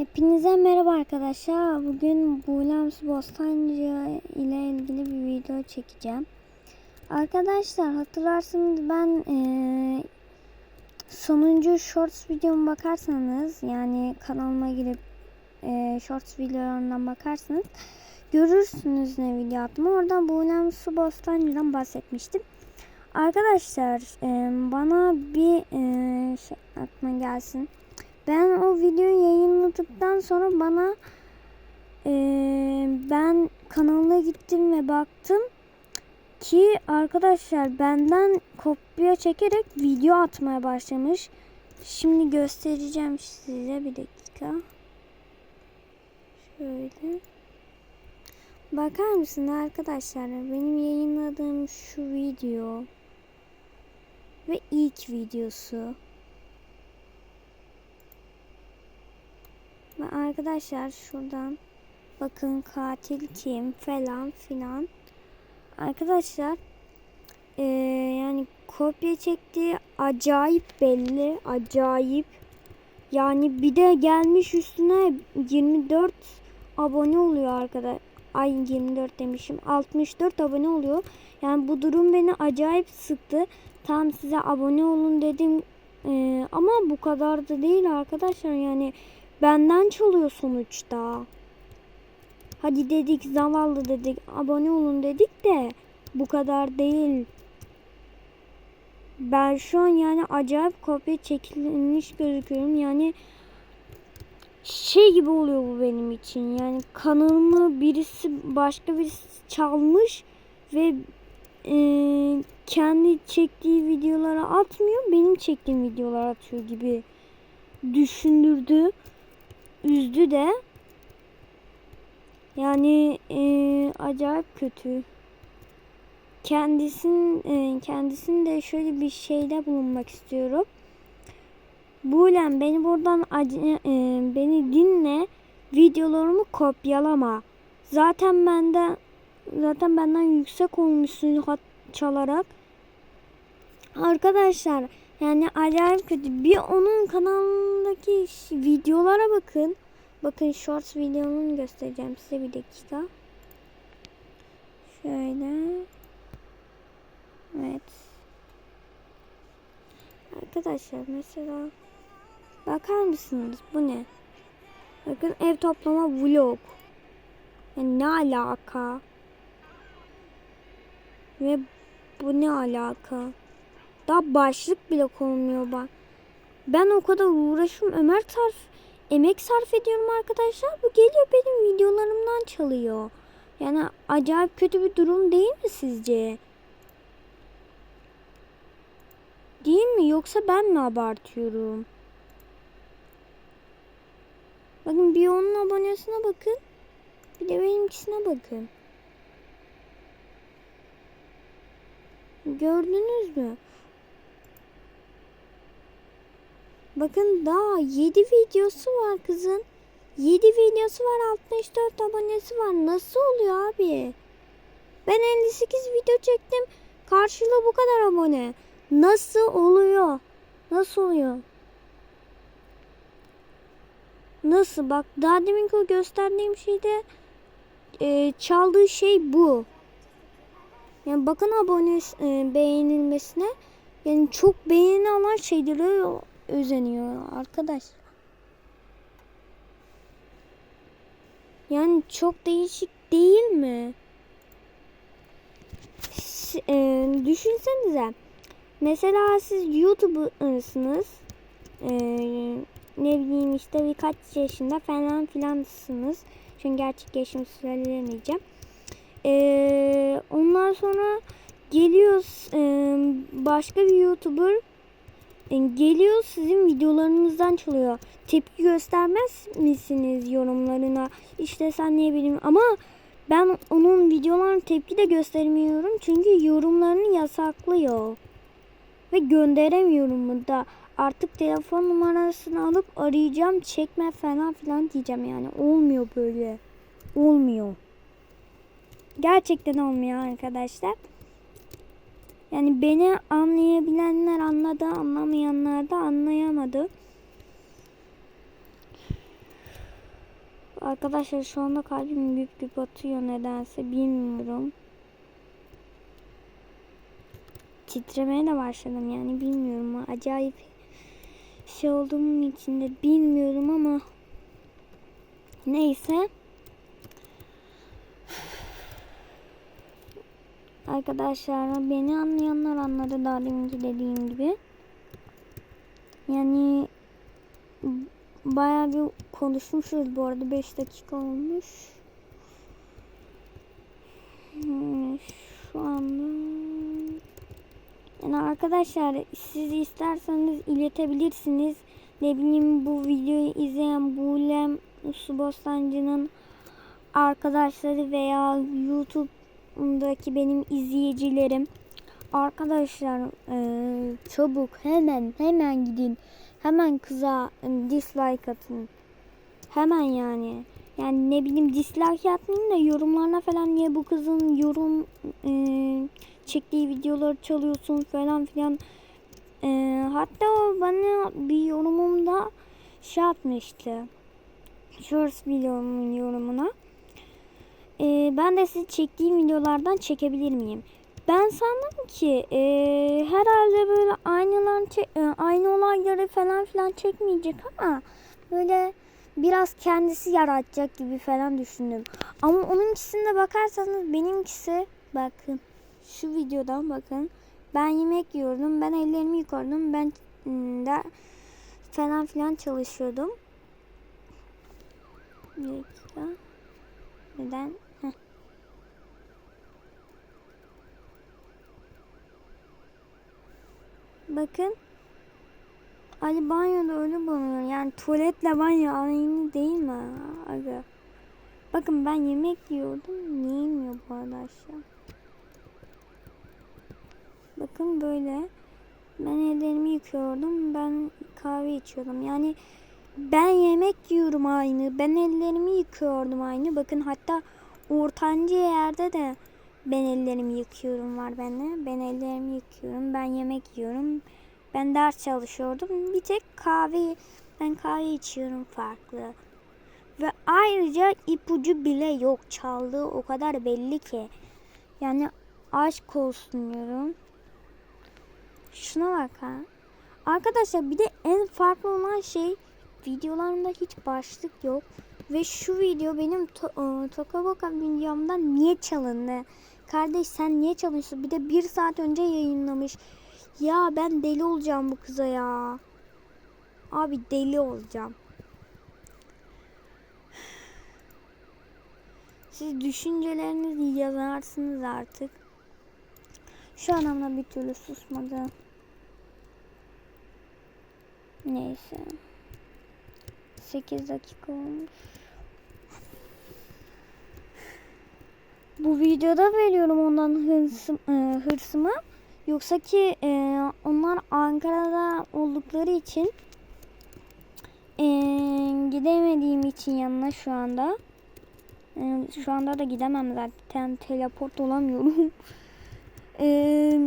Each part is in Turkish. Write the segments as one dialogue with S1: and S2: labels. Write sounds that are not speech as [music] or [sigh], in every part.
S1: Hepinize merhaba arkadaşlar. Bugün Buğulems Bostancı ile ilgili bir video çekeceğim. Arkadaşlar hatırlarsınız ben eee, sonuncu shorts videoma bakarsanız yani kanalıma girip eee, shorts videolarından bakarsanız görürsünüz ne video attım. Oradan Buğulems Bostancı'dan bahsetmiştim. Arkadaşlar eee, bana bir eee, şey aklıma gelsin. Ben o videoyu yayınladıktan sonra bana e, ben kanalına gittim ve baktım ki arkadaşlar benden kopya çekerek video atmaya başlamış. Şimdi göstereceğim size bir dakika. Şöyle. Bakar mısın arkadaşlar benim yayınladığım şu video ve ilk videosu. Ve arkadaşlar şuradan bakın katil kim falan filan. Arkadaşlar eee, yani kopya çektiği acayip belli. Acayip. Yani bir de gelmiş üstüne 24 abone oluyor arkadaş. Ay 24 demişim. 64 abone oluyor. Yani bu durum beni acayip sıktı. Tam size abone olun dedim. Eee, ama bu kadar da değil arkadaşlar. Yani benden çalıyor sonuçta. Hadi dedik zavallı dedik abone olun dedik de bu kadar değil. Ben şu an yani acayip kopya çekilmiş gözüküyorum. Yani şey gibi oluyor bu benim için. Yani kanalımı birisi başka birisi çalmış ve e, kendi çektiği videolara atmıyor. Benim çektiğim videolar atıyor gibi düşündürdü üzdü de. Yani e, acayip kötü. Kendisin e, kendisinde şöyle bir şeyde bulunmak istiyorum. Buğlem beni buradan ac- e, beni dinle. Videolarımı kopyalama. Zaten benden zaten benden yüksek olmuşsun hat çalarak. Arkadaşlar yani acayip kötü. Bir onun kanalındaki videolara bakın. Bakın shorts videonun göstereceğim size bir dakika. Şöyle. Evet. Arkadaşlar mesela bakar mısınız bu ne? Bakın ev toplama vlog. Yani ne alaka? Ve bu ne alaka? Daha başlık bile konmuyor bak. Ben o kadar uğraşım Ömer sarf emek sarf ediyorum arkadaşlar. Bu geliyor benim videolarımdan çalıyor. Yani acayip kötü bir durum değil mi sizce? Değil mi? Yoksa ben mi abartıyorum? Bakın bir onun abonesine bakın. Bir de benimkisine bakın. Gördünüz mü? Bakın daha 7 videosu var kızın. 7 videosu var 64 abonesi var. Nasıl oluyor abi? Ben 58 video çektim. Karşılığı bu kadar abone. Nasıl oluyor? Nasıl oluyor? Nasıl? Bak daha demin o gösterdiğim şeyde e, çaldığı şey bu. Yani bakın abone e, beğenilmesine. Yani çok beğeni alan şeylere özeniyor arkadaş. Yani çok değişik değil mi? E, düşünsenize. Mesela siz YouTuber'sınız. E, ne bileyim işte birkaç yaşında falan filansınız. Çünkü gerçek yaşımı söylemeyeceğim. E, ondan sonra geliyoruz e, başka bir YouTuber geliyor sizin videolarınızdan çalıyor. Tepki göstermez misiniz yorumlarına? İşte sen ne bileyim ama ben onun videolarına tepki de göstermiyorum. Çünkü yorumlarını yasaklıyor. Ve gönderemiyorum da. Artık telefon numarasını alıp arayacağım. Çekme falan filan diyeceğim yani. Olmuyor böyle. Olmuyor. Gerçekten olmuyor arkadaşlar. Yani beni anlayabilenler anladı, anlamayanlar da anlayamadı. Arkadaşlar şu anda kalbim büyük büyük atıyor nedense bilmiyorum. Titremeye de başladım yani bilmiyorum. Acayip şey olduğum için de bilmiyorum ama neyse. Arkadaşlar beni anlayanlar anladı daha deminki dediğim gibi. Yani bayağı bir konuşmuşuz bu arada 5 dakika olmuş. Hmm, Şu anda yani arkadaşlar siz isterseniz iletebilirsiniz. Ne bileyim bu videoyu izleyen Bulem Su Bostancı'nın arkadaşları veya YouTube'daki benim izleyicilerim. Arkadaşlar eee, çabuk hemen hemen gidin. Hemen kıza e, dislike atın. Hemen yani. Yani ne bileyim dislike atmayın da yorumlarına falan niye bu kızın yorum e, çektiği videoları çalıyorsun falan filan. E, hatta o bana bir yorumumda şey atmıştı. Shorts videomun yorumuna. E, ben de sizi çektiğim videolardan çekebilir miyim? Ben sandım ki e, herhalde böyle aynılar e, aynı olayları falan filan çekmeyecek ama böyle biraz kendisi yaratacak gibi falan düşündüm. Ama onunkisine bakarsanız benimkisi bakın şu videodan bakın. Ben yemek yiyordum. Ben ellerimi yıkıyordum. Ben da falan filan çalışıyordum. Neden? Bakın. Ali banyoda öyle banıyor. Yani tuvaletle banyo aynı değil mi? Aga. Bakın ben yemek yiyordum. Niye yemiyor bu arada aşağı? Bakın böyle. Ben ellerimi yıkıyordum. Ben kahve içiyordum. Yani ben yemek yiyorum aynı. Ben ellerimi yıkıyordum aynı. Bakın hatta ortancı yerde de ben ellerimi yıkıyorum var bende. Ben ellerimi yıkıyorum. Ben yemek yiyorum. Ben ders çalışıyordum. Bir tek kahve ben kahve içiyorum farklı. Ve ayrıca ipucu bile yok. Çaldığı o kadar belli ki. Yani aşk olsun diyorum. Şuna bak ha. Arkadaşlar bir de en farklı olan şey videolarımda hiç başlık yok. Ve şu video benim to e, Tokaboka videomdan niye çalındı? Kardeş sen niye çalmışsın? Bir de bir saat önce yayınlamış. Ya ben deli olacağım bu kıza ya. Abi deli olacağım. Siz düşüncelerinizi yazarsınız artık. Şu adamla bir türlü susmadı. Neyse. 8 dakika olmuş. Bu videoda veriyorum ondan hırsım, e, hırsımı. Yoksa ki e, onlar Ankara'da oldukları için e, gidemediğim için yanına şu anda. E, şu anda da gidemem zaten teleport olamıyorum. [laughs] e,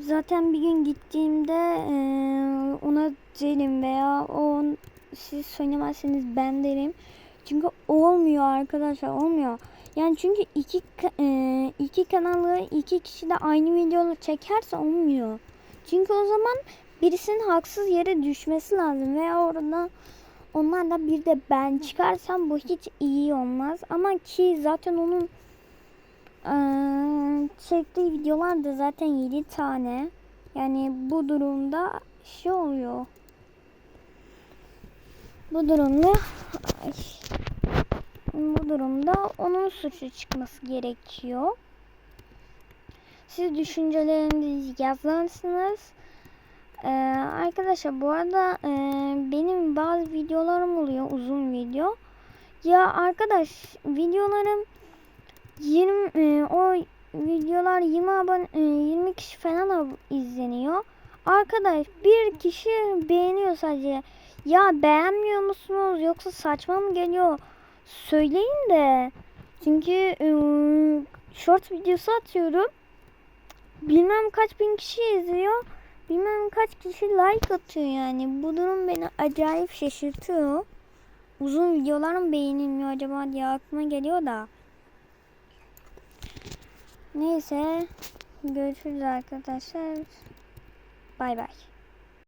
S1: zaten bir gün gittiğimde e, ona derim veya o siz söylemezseniz ben derim. Çünkü olmuyor arkadaşlar olmuyor. Yani çünkü iki e, iki kanalı iki kişi de aynı videoları çekerse olmuyor. Çünkü o zaman birisinin haksız yere düşmesi lazım veya orada onlarla bir de ben çıkarsam bu hiç iyi olmaz. Ama ki zaten onun e, çektiği videolar da zaten 7 tane. Yani bu durumda şey oluyor. Bu durumda durumda onun suçu çıkması gerekiyor. Siz düşüncelerinizi yazarsınız. Ee, arkadaşlar bu arada e, benim bazı videolarım oluyor uzun video. Ya arkadaş videolarım 20 e, o videolar 20 abone e, 20 kişi falan izleniyor. Arkadaş bir kişi beğeniyor sadece. Ya beğenmiyor musunuz yoksa saçma mı geliyor? Söyleyin de. Çünkü ıı, short videosu atıyorum. Bilmem kaç bin kişi izliyor. Bilmem kaç kişi like atıyor yani. Bu durum beni acayip şaşırtıyor. uzun videolarım beğenilmiyor acaba diye aklıma geliyor da. Neyse görüşürüz arkadaşlar. Bay bay.